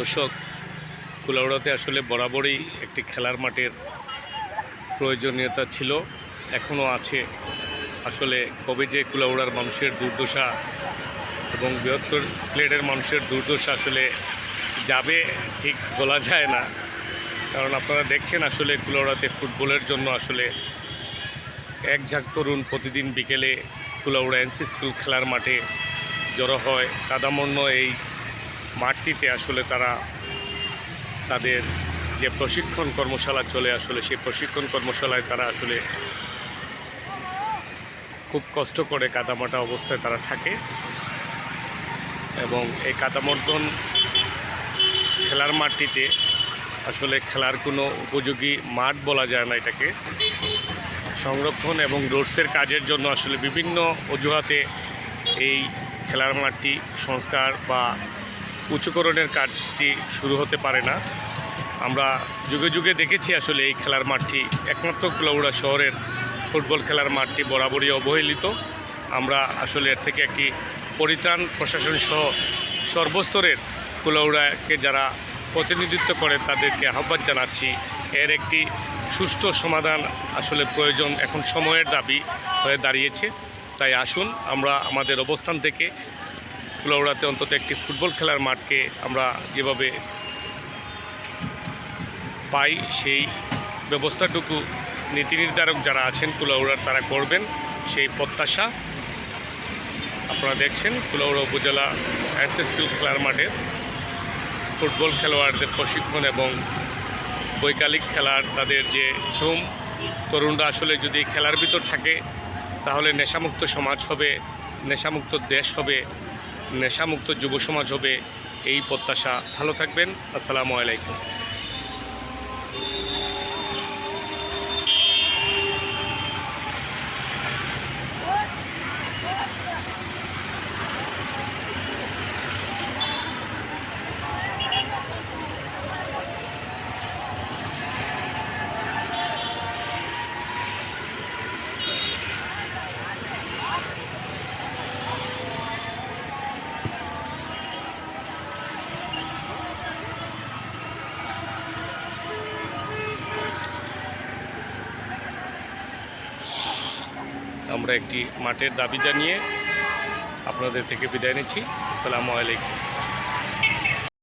দর্শক, কুলাউড়াতে আসলে বরাবরই একটি খেলার মাঠের প্রয়োজনীয়তা ছিল, এখনও আছে। আসলে কবে যে কুলাউড়ার মানুষের দুর্দশা এবং বৃহত্তর সিলেটের মানুষের দুর্দশা আসলে যাবে, ঠিক বলা যায় না। কারণ আপনারা দেখছেন আসলে কুলাউড়াতে ফুটবলের জন্য আসলে এক ঝাঁক তরুণ প্রতিদিন বিকেলে কুলাউড়া এনসি স্কুল খেলার মাঠে জড়ো হয়। কাদামন্য এই মাঠটিতে আসলে তারা তাদের যে প্রশিক্ষণ কর্মশালা চলে আসলে, সেই প্রশিক্ষণ কর্মশালায় তারা আসলে খুব কষ্ট করে কাদামাটা অবস্থায় তারা থাকে। এবং এই কাদামর্দন খেলার মাঠটিতে আসলে খেলার কোনো উপযোগী মাঠ বলা যায় না এটাকে। সংরক্ষণ এবং রোডসের কাজের জন্য আসলে বিভিন্ন অজুহাতে এই খেলার মাঠটি সংস্কার বা উঁচুকরণের কাজটি শুরু হতে পারে না। আমরা যুগে যুগে দেখেছি আসলে এই খেলার মাঠটি একমাত্র কুলাউড়া শহরের ফুটবল খেলার মাঠটি বরাবরই অবহেলিত। আমরা আসলে এর থেকে একটি পরিত্রাণ প্রশাসন সহ সর্বস্তরের কুলাউড়াকে যারা প্রতিনিধিত্ব করে তাদেরকে আহ্বান জানাচ্ছি। এর একটি সুষ্ঠু সমাধান আসলে প্রয়োজন এখন সময়ের দাবি হয়ে দাঁড়িয়েছে। তাই আসুন, আমরা আমাদের অবস্থান থেকে কুলাউড়াতে অন্তত একটি ফুটবল খেলার মাঠকে আমরা যেভাবে পাই, সেই ব্যবস্থাটুকু নীতি নির্ধারক যারা আছেন কুলাউড়ার তারা করবেন, সেই প্রত্যাশা আপনারা দেখছেন কুলাউড়া উপজেলা অ্যান্সেস্কুল খেলার মাঠের ফুটবল খেলোয়াড়দের প্রশিক্ষণ এবং বৈকালিক খেলার তাদের যে ঝুম, তরুণরা আসলে যদি খেলার ভিতর থাকে, তাহলে নেশামুক্ত সমাজ হবে, নেশামুক্ত দেশ হবে নেশামুক্ত যুব সমাজ হবে এই প্রত্যাশা। ভালো থাকবেন। আসসালামু আলাইকুম। আমরা একটি মাঠের দাবি জানিয়ে আপনাদের থেকে বিদায় নিচ্ছি। আসসালামু আলাইকুম।